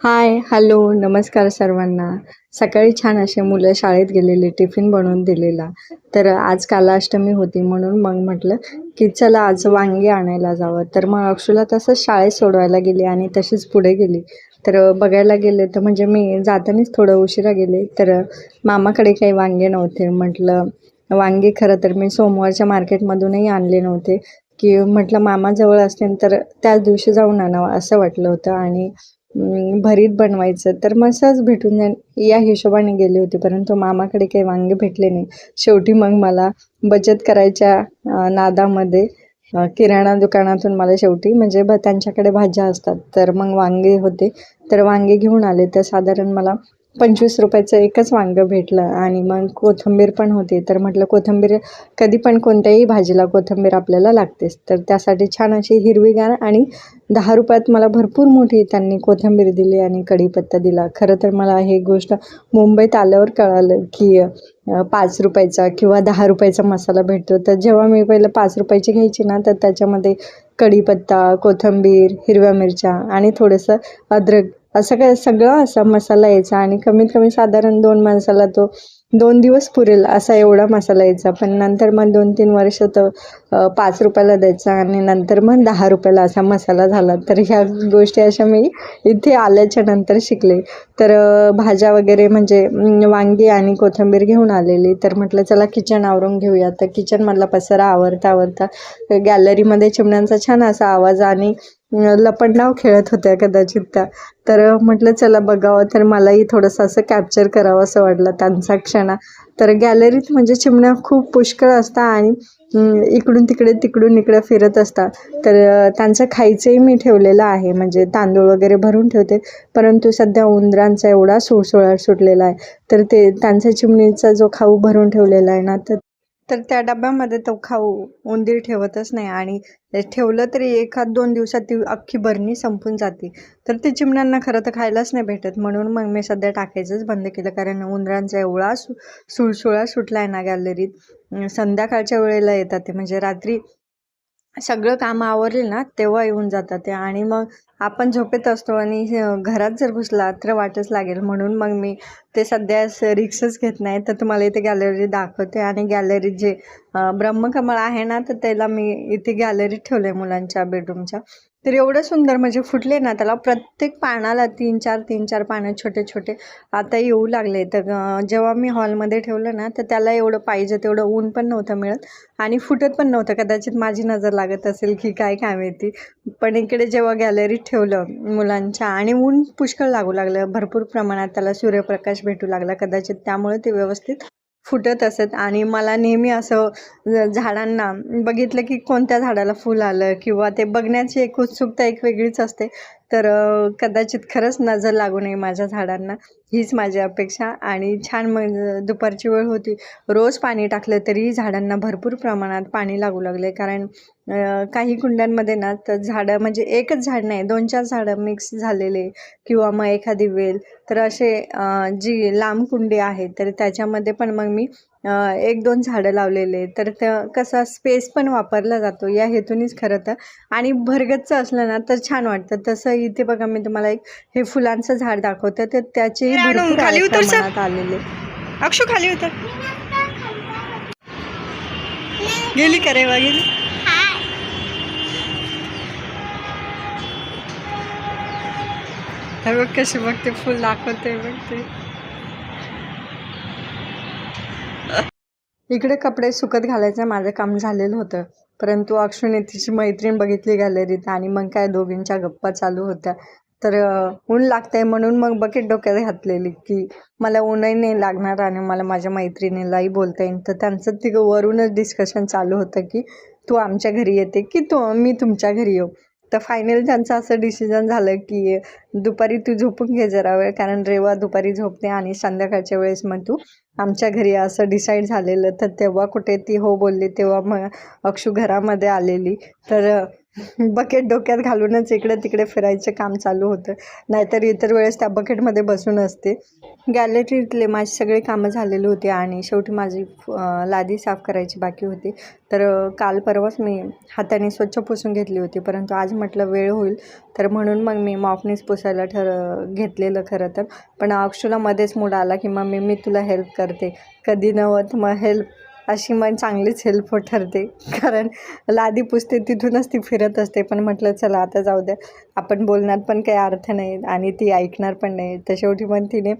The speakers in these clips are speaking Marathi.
हाय हॅलो नमस्कार सर्वांना. सकाळी छान असे मुलं शाळेत गेलेले टिफिन बनवून दिलेला. तर आज कालाष्टमी होती म्हणून मग म्हटलं की चला आज वांगी आणायला जावं. तर मग अक्षुला तसंच शाळेत सोडवायला गेली आणि तशीच पुढे गेली. तर बघायला गेले तर म्हणजे मी जातानीच थोडं उशिरा गेले. तर मामाकडे काही वांगे नव्हते. म्हटलं वांगे खरं तर मी सोमवारच्या मार्केटमधूनही आणले नव्हते. की म्हटलं मामाजवळ असतील तर त्याच दिवशी जाऊन आणावं असं वाटलं होतं. आणि भरीत बनवायचं. तर मग सहज भेटून जाईन या हिशोबाने गेले होते परंतु मामाकडे काही वांगे भेटले नाही. शेवटी मग मला बचत करायच्या नादामध्ये किराणा दुकानातून मला शेवटी म्हणजे त्यांच्याकडे भाज्या असतात. तर मग वांगे होते. तर वांगे घेऊन आले. तर साधारण मला पंचवीस रुपयाचं एकच वांगं भेटलं आणि मग कोथिंबीर पण होती. तर म्हटलं कोथिंबीर कधी पण कोणत्याही भाजीला कोथिंबीर आपल्याला लागतेच. तर त्यासाठी छान अशी हिरवीगार आणि दहा रुपयात मला भरपूर मोठी त्यांनी कोथिंबीर दिली आणि कढीपत्ता दिला. खरं तर मला हे गोष्ट मुंबईत आल्यावर कळालं की पाच रुपयाचा किंवा दहा रुपयाचा मसाला भेटतो. तर जेव्हा मी पहिलं पाच रुपयाची घ्यायची ना तर त्याच्यामध्ये कढीपत्ता कोथिंबीर हिरव्या मिरच्या आणि थोडंसं अद्रक असं काय सगळं असा मसाला यायचा आणि कमीत कमी साधारण दोन माणसाला तो दोन दिवस पुरेल असा एवढा मसाला यायचा. पण नंतर मग दोन तीन वर्ष तर पाच रुपयाला द्यायचा आणि नंतर मग दहा रुपयाला असा मसाला झाला. तर ह्या गोष्टी अशा मी इथे आल्याच्यानंतर शिकले. तर भाज्या वगैरे म्हणजे वांगी आणि कोथिंबीर घेऊन आलेली. तर म्हटलं चला किचन आवरून घेऊया. तर किचनमधला पसारा आवरता आवरता गॅलरीमध्ये चिमण्यांचा छान असा आवाज आणि अं, लपंडाव खेळत होत्या कदाचित त्या. तर म्हटलं चला बघावं. तर मलाही थोडंसं असं कॅप्चर करावं असं वाटलं त्यांचा क्षणा. तर गॅलरीत म्हणजे चिमण्या खूप पुष्कळ असतात आणि इकडून तिकडे तिकडून इकडे फिरत असतात. तर त्यांचं खायचंही मी ठेवलेलं आहे. म्हणजे तांदूळ वगैरे भरून ठेवते. परंतु सध्या उंदरांचा एवढा सुळसुळा सुटलेला आहे. तर ते त्यांचा चिमणीचा जो खाऊ भरून ठेवलेला आहे ना तर तर त्या डब्यामध्ये तो खाऊ उंदीर ठेवतच नाही आणि ठेवलं तरी एखाद दोन दिवसात ती अख्खी बरणी संपून जाते. तर ते चिमण्यांना खरं तर खायलाच नाही भेटत. म्हणून मग मी सध्या टाकायचंच बंद केलं. कारण उंदरांचा एवढा सु सुळसुळा सुटला आहे ना गॅलरीत. संध्याकाळच्या वेळेला येतात ते. म्हणजे रात्री सगळं कामं आवरली ना तेव्हा येऊन जातात ते. आणि मग आपण झोपेत असतो आणि घरात जर घुसला तर वाटच लागेल. म्हणून मग मी ते सध्या रिक्सच घेत नाही. तर तुम्हाला इथे गॅलरी दाखवते. आणि गॅलरीत जे ब्रह्मकमळ आहे ना तर त्याला मी इथे गॅलरीत ठेवलं आहे मुलांच्या बेडरूमच्या तर एवढं सुंदर म्हणजे फुटले ना त्याला प्रत्येक पानाला तीन चार तीन चार पानं छोटे छोटे. आता येऊ लागले तर जेव्हा मी हॉलमध्ये ठेवलं ना तर त्याला एवढं पाहिजे तेवढं ऊन पण नव्हतं मिळत आणि फुटत पण नव्हतं. कदाचित माझी नजर लागत असेल की काय काय माहिती पण इकडे जेव्हा गॅलरीत ठेवलं मुलांच्या आणि ऊन पुष्कळ लागू लागलं. भरपूर प्रमाणात त्याला सूर्यप्रकाश भेटू लागला. कदाचित त्यामुळे ते व्यवस्थित फुटत असत. आणि मला नेहमी असं झाडांना बघितलं की कोणत्या झाडाला फूल आलं किंवा ते बघण्याची एक उत्सुकता एक वेगळीच असते. तर कदाचित खरंच नजर लागू नये माझ्या झाडांना. हीच माझी अपेक्षा. आणि छान मग दुपारची वेळ होती. रोज पाणी टाकलं तरीही झाडांना भरपूर प्रमाणात पाणी लागू लागले. कारण काही कुंड्यांमध्ये ना तर झाडं म्हणजे एकच झाड नाही दोन चार झाडं मिक्स झालेले. किंवा मग एखादी वेल. तर असे जी लांब कुंडी आहे तर त्याच्यामध्ये पण मग मी एक दोन झाडं लावलेले. तर त्या कसा स्पेस पण वापरला जातो. या हेतूनच खरं तर. आणि भरगच्च असलं ना तर छान वाटतं. तसं इथे बघा मी तुम्हाला एक हे फुलांचं झाड दाखवतं. तर त्याचेही आणून खाली उतर सर. आलेले. अक्षू खाली उतर. गेली का रे गेली? हे बघ कशी बघते फुल दाखवते बघते. इकडे कपडे सुकत घालायचं माझं काम झालेलं होतं. परंतु अक्षुने तिची मैत्रीण बघितली गॅलरीत आणि मग काय दोघींच्या गप्पा चालू होत्या. तर ऊन ऊन लागतंय म्हणून मग बकेट डोक्यात घातलेली की मला ऊनही नाही लागणार आणि मला माझ्या मैत्रिणीलाही बोलता येईल. तर त्यांचं तिघं वरूनच डिस्कशन चालू होतं की तू आमच्या घरी येते की तू मी तुमच्या घरी येऊ. तर फायनल त्यांचं असं डिसिजन झालं की दुपारी तू झोपून घे जरा वेळ कारण रेवा दुपारी झोपते आणि संध्याकाळच्या वेळेस मग तू आमच्या घरी असं डिसाईड झालेलं. तर तेव्हा कुठे ती हो बोलली तेव्हा मग अक्षू घरामध्ये आलेली. तर बकेट डोक्यात घालूनच इकडे तिकडे फिरायचं काम चालू होतं. नाहीतर इतर वेळेस त्या बकेटमध्ये बसून असते. गॅलरीतले माझी सगळे कामं झालेली होती आणि शेवटी माझी लादी साफ करायची बाकी होती. तर काल परवाच मी हाताने स्वच्छ पुसून घेतली होती. परंतु आज म्हटलं वेळ होईल. तर म्हणून मग मी मॉपनीच पुसायला ठर घेतलेलं खरं तर. पण अक्षुला मध्येच मूड आला की मी मी तुला हेल्प करते. कधी नव्हत मग हेल्प अशी मग चांगलीच हेल्प ठरते. कारण लादी पुसते तिथूनच ती फिरत असते. पण म्हटलं चला आता जाऊ द्या. आपण बोलण्यात पण काही अर्थ नाही आणि ती ऐकणार पण नाही. तर शेवटी मग तिने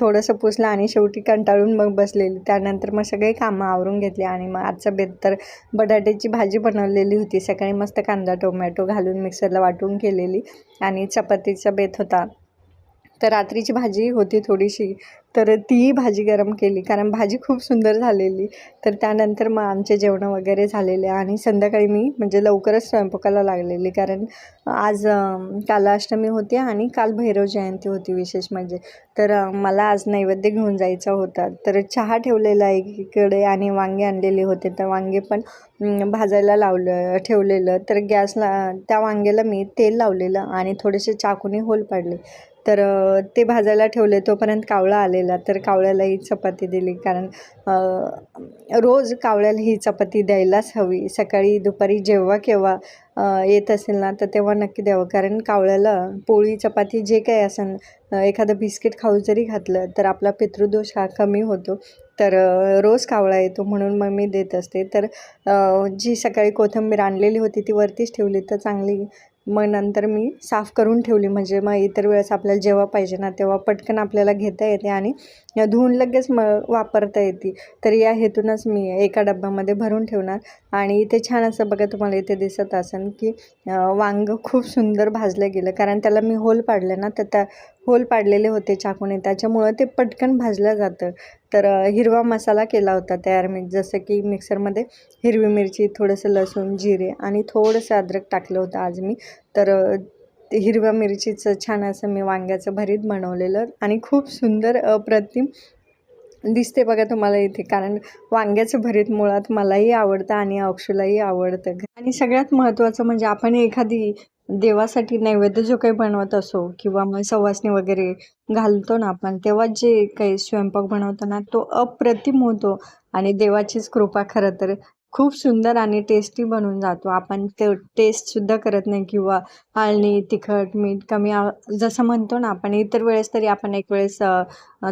थोडंसं पुसलं आणि शेवटी कंटाळून मग बसलेली. त्यानंतर मग सगळे कामं आवरून घेतली आणि मग आजचं बेत तर बटाट्याची भाजी बनवलेली होती. सकाळी मस्त कांदा टोमॅटो घालून मिक्सरला वाटून केलेली आणि चपातीचा बेत होता. तर रात्रीची भाजी होती थोडीशी. तर तीही भाजी गरम केली. कारण भाजी खूप सुंदर झालेली. तर त्यानंतर मग आमचे जेवणं वगैरे झालेले. आणि संध्याकाळी मी म्हणजे लवकरच स्वयंपाकाला लागलेली. कारण आज कालाष्टमी होती आणि काल भैरव जयंती होती विशेष म्हणजे. तर मला आज नैवेद्य घेऊन जायचा होता. तर चहा ठेवलेला एकीकडे आणि वांगे आणलेले होते. तर वांगे पण भाजायला लावलं ठेवलेलं. तर गॅसला त्या वांग्याला मी तेल लावलेलं आणि थोडेसे चाकूने होल पाडले. तर ते भाजायला ठेवले. तोपर्यंत कावळा आलेला. तर कावळ्यालाही चपाती दिली. कारण रोज कावळ्याला ही चपाती द्यायलाच हवी. सकाळी दुपारी जेव्हा केव्हा येत असेल ना तर तेव्हा नक्की द्यावं. कारण कावळ्याला पोळी चपाती जे काही असेल एखादं बिस्किट खाऊ जरी घातलं तर आपला पितृदोष हा कमी होतो. तर रोज कावळा येतो म्हणून मग मी देत असते. तर जी सकाळी कोथिंबीर आणलेली होती ती वरतीच ठेवली तर चांगली मग नंतर मी साफ करून ठेवली. म्हणजे मग इतर वेळेस आपल्याला जेव्हा पाहिजे ना तेव्हा पटकन आपल्याला घेता येते आणि धुवून लगेच म वापरता येते. तर या हेतूनच मी एका डब्यामध्ये भरून ठेवणार. आणि इथे छान असं बघा तुम्हाला इथे दिसत असेल की वांग खूप सुंदर भाजलं गेलं. कारण त्याला मी होल पाडले ना तर त्या होल पाडलेले होते चाकूने. त्याच्यामुळं ते पटकन भाजलं जातं. तर हिरवा मसाला केला होता तयार मी. जसं की मिक्सरमध्ये हिरवी मिरची थोडंसं लसूण जिरे आणि थोडंसं अद्रक टाकलं होतं आज मी. तर हिरव्या मिरचीचं छान असं मी वांग्याचं भरीत बनवलेलं आणि खूप सुंदर अप्रतिम दिसते बघा तुम्हाला इथे. कारण वांग्याचं भरीत मुळात मलाही आवडतं आणि अक्षुलाही आवडतं. आणि सगळ्यात महत्त्वाचं म्हणजे आपण एखादी देवासाठी नैवेद्य जो काही बनवत असो किंवा मग सवासणी वगैरे घालतो ना आपण तेव्हा जे काही स्वयंपाक बनवतो ना तो अप्रतिम होतो. आणि देवाचीच कृपा खरं तर खूप सुंदर आणि टेस्टी बनून जातो. आपण ते टेस्टसुद्धा करत नाही किंवा हळणी तिखट मीठ कमी जसं म्हणतो ना आपण इतर वेळेस तरी आपण एक वेळेस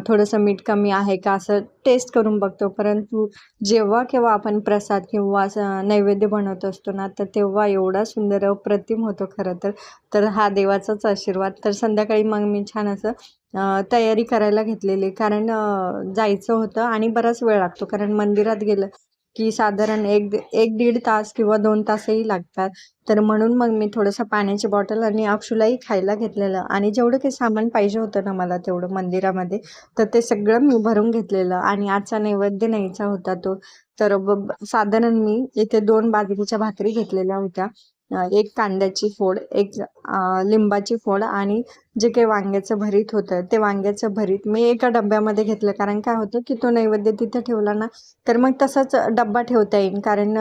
थोडंसं मीठ कमी आहे का असं टेस्ट करून बघतो. परंतु जेव्हा केव्हा आपण प्रसाद किंवा असं नैवेद्य बनवत असतो ना तर तेव्हा एवढा सुंदर अप्रतिम होतो खरं तर. तर हा देवाचाच आशीर्वाद. तर संध्याकाळी मग मी छान असं तयारी करायला घेतलेली. कारण जायचं होतं आणि बराच वेळ लागतो. कारण मंदिरात गेलं की साधारण एक एक दीड तास किंवा दोन तासही लागतात. तर म्हणून मग मी थोडंसं पाण्याची बॉटल आणि अक्षुलाही खायला घेतलेलं. आणि जेवढं काही सामान पाहिजे होतं ना मला तेवढं मंदिरामध्ये तर ते सगळं मी भरून घेतलेलं. आणि आजचा नैवेद्य न्यायचा होता तो. तर ब साधारण मी इथे दोन बाजरीच्या भाकरी घेतलेल्या होत्या. एक कांद्याची फोड एक लिंबाची फोड आणि जे काही वांग्याचं भरीत होतं ते वांग्याचं भरीत मी एका डब्यामध्ये घेतलं. कारण काय होतं की तो नैवेद्य तिथे ठेवला ना तर मग तसाच डब्बा ठेवता येईल. कारण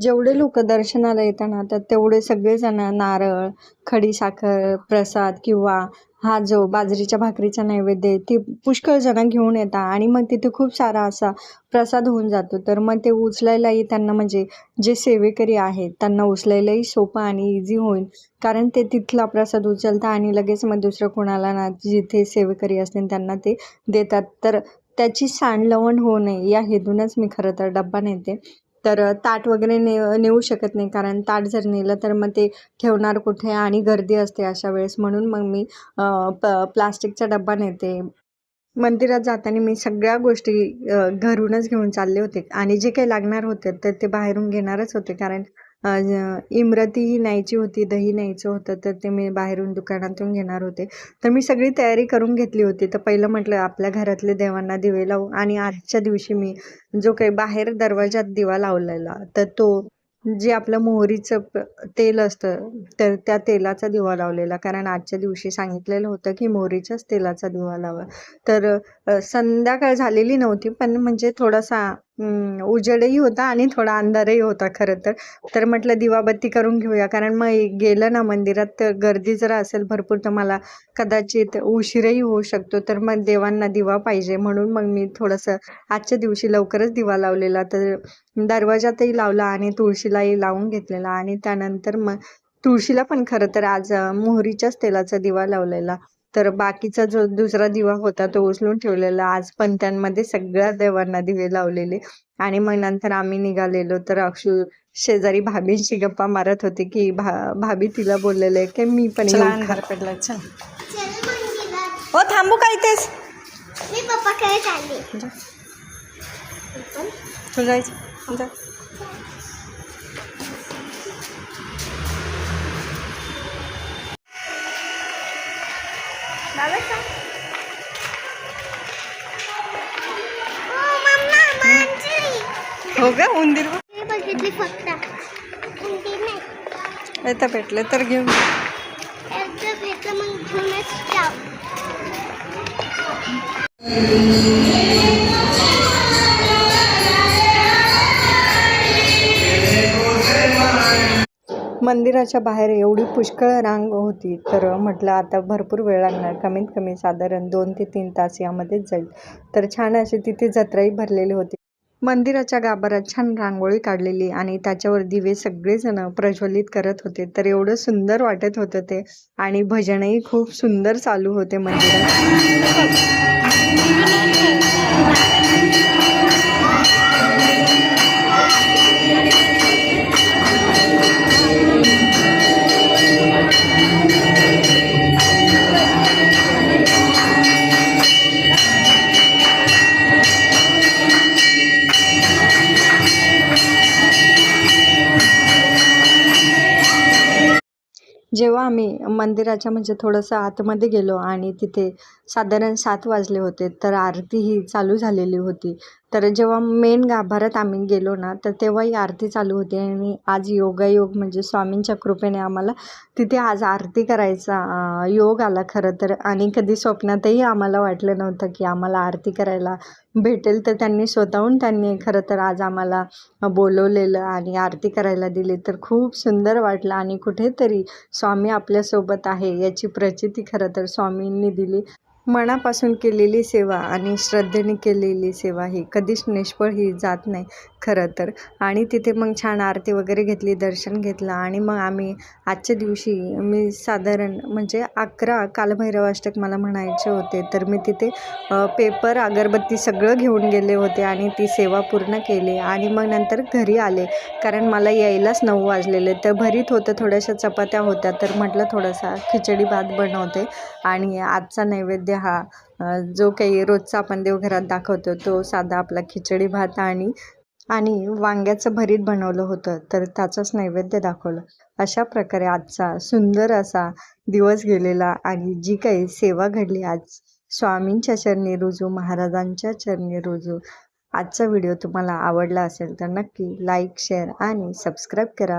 जेवढे लोक दर्शनाला येतात ना तर तेवढे सगळेजण नारळ खडीसाखर प्रसाद किंवा हा जो बाजरीच्या भाकरीचा नैवेद्य आहे ती पुष्कळ जण घेऊन येतात. आणि मग तिथे खूप सारा असा प्रसाद होऊन जातो. तर मग ते उचलायलाही त्यांना म्हणजे जे सेवेकरी आहेत त्यांना उचलायलाही सोपं आणि इझी होईल. कारण ते तिथला प्रसाद उचलता आणि लगेच मग दुसरं कोणाला ना जिथे सेवेकरी असतील त्यांना ते देतात. तर त्याची सांडलवण होऊ नये या हेतूनच मी खरं तर डब्बा नेते. तर ताट वगैरे ने नेऊ शकत नाही कारण ताट जर नेलं तर मग ते ठेवणार कुठे आणि गर्दी असते अशा वेळेस. म्हणून मग मी प प्लास्टिकचा डब्बा नेते. मंदिरात जाताना मी सगळ्या गोष्टी घरूनच घेऊन चालले होते आणि जे काही लागणार होते तर ते बाहेरून घेणारच होते कारण इमरती ही न्यायची होती दही न्यायचं होतं तर ते मी बाहेरून दुकानातून घेणार होते. तर मी सगळी तयारी करून घेतली होती. तर पहिलं म्हटलं आपल्या घरातले देवांना दिवे लावू. आणि आजच्या दिवशी मी जो काही बाहेर दरवाजात दिवा लावलेला तर तो जे आपलं मोहरीचं प- तेल असतं तर त्या तेलाचा दिवा लावलेला. कारण आजच्या दिवशी सांगितलेलं होतं की मोहरीच्याच तेलाचा दिवा लावा. तर संध्याकाळ झालेली नव्हती पण म्हणजे थोडासा उजेडही होता आणि थोडा अंधारही होता खरं तर. तर म्हटलं दिवाबत्ती करून घेऊया कारण मग गेलं ना मंदिरात तर गर्दी जर असेल भरपूर तर मला कदाचित उशीरही होऊ शकतो. तर मग देवांना दिवा पाहिजे म्हणून मग मी थोडंसं आजच्या दिवशी लवकरच दिवा लावलेला. तर दरवाजातही लावला आणि तुळशीलाही लावून घेतलेला. आणि त्यानंतर मग तुळशीला पण खरं तर आज मोहरीच्याच तेलाचा दिवा लावलेला. तर बाकीचा जो दुसरा दिवा होता तो उचलून ठेवलेला. आज पंत्यांमध्ये सगळ्या देवांना दिवे लावलेले आणि मग नंतर आम्ही निघालेलो. तर अक्षू शेजारी भाभींशी गप्पा मारत होती की भा भाभी तिला बोललेले की मी पण चल मंदिरात हो थांबू काय तेच मी पप्पाकडे चालले तू हो का? उंदीर बघितली फक्त. भेटलं तर घेऊन भेटलं मग घेऊनच मंदिराच्या बाहेर एवढी पुष्कळ रांग होती तर म्हटलं आता भरपूर वेळ लागणार. कमीत कमी साधारण दोन ते तीन तास यामध्येच जाईल. तर छान अशी तिथे जत्राही भरलेली होती. मंदिराच्या गाभाऱ्यात छान रांगोळी काढलेली आणि त्याच्यावर दिवे सगळेजण प्रज्वलित करत होते. तर एवढं सुंदर वाटत होतं ते आणि भजनही खूप सुंदर चालू होते मंदिरात. आम्ही मंदिराच्या म्हणजे थोडंसं आतमध्ये गेलो आणि तिथे साधारण सात वाजले होते तर आरती ही चालू झालेली होती. तर जेव्हा मेन गाभाऱ्यात आम्ही गेलो ना तर तेव्हाही आरती चालू होती आणि आज योगायोग म्हणजे स्वामींच्या कृपेने आम्हाला तिथे आज आरती करायचा योग आला खरं तर. आणि कधी स्वप्नातही आम्हाला वाटलं नव्हतं की आम्हाला आरती करायला भेटेल तर त्यांनी स्वतःहून त्यांनी खरं तर आज आम्हाला बोलवलेलं आणि आरती करायला दिली. तर खूप सुंदर वाटलं आणि कुठेतरी स्वामी आपल्यासोबत आहे याची प्रचिती खरं तर स्वामींनी दिली. मनापासून केलेली सेवा आणि श्रद्धेने केलेली सेवा ही कधीच निष्फळ ही जात नाही खरं तर. आणि तिथे मग छान आरती वगैरे घेतली दर्शन घेतलं आणि मग आम्ही आजच्या दिवशी मी साधारण म्हणजे अकरा कालभैरवाष्टक मला म्हणायचे होते. तर मी तिथे पेपर अगरबत्ती सगळं घेऊन गेले होते आणि ती सेवा पूर्ण केली आणि मग नंतर घरी आले. कारण मला यायलाच नऊ वाजलेले. तर भरीत होतं थोड्याशा चपात्या होत्या. तर म्हटलं थोडासा खिचडी भात बनवते आणि आजचा नैवेद्य हा जो काही रोजचा आपण देवघरात दाखवतो तो साधा आपला खिचडी भात आणि आणि वांग्याचं भरीत बनवलं होतं तर त्याचंच नैवेद्य दाखवलं. अशा प्रकारे आजचा सुंदर असा दिवस गेलेला आणि जी काही सेवा घडली आज स्वामींच्या चरणी रुजू महाराजांच्या चरणी रुजू आजचा व्हिडिओ तुम्हाला आवडला असेल तर नक्की लाईक शेअर आणि सबस्क्राईब करा.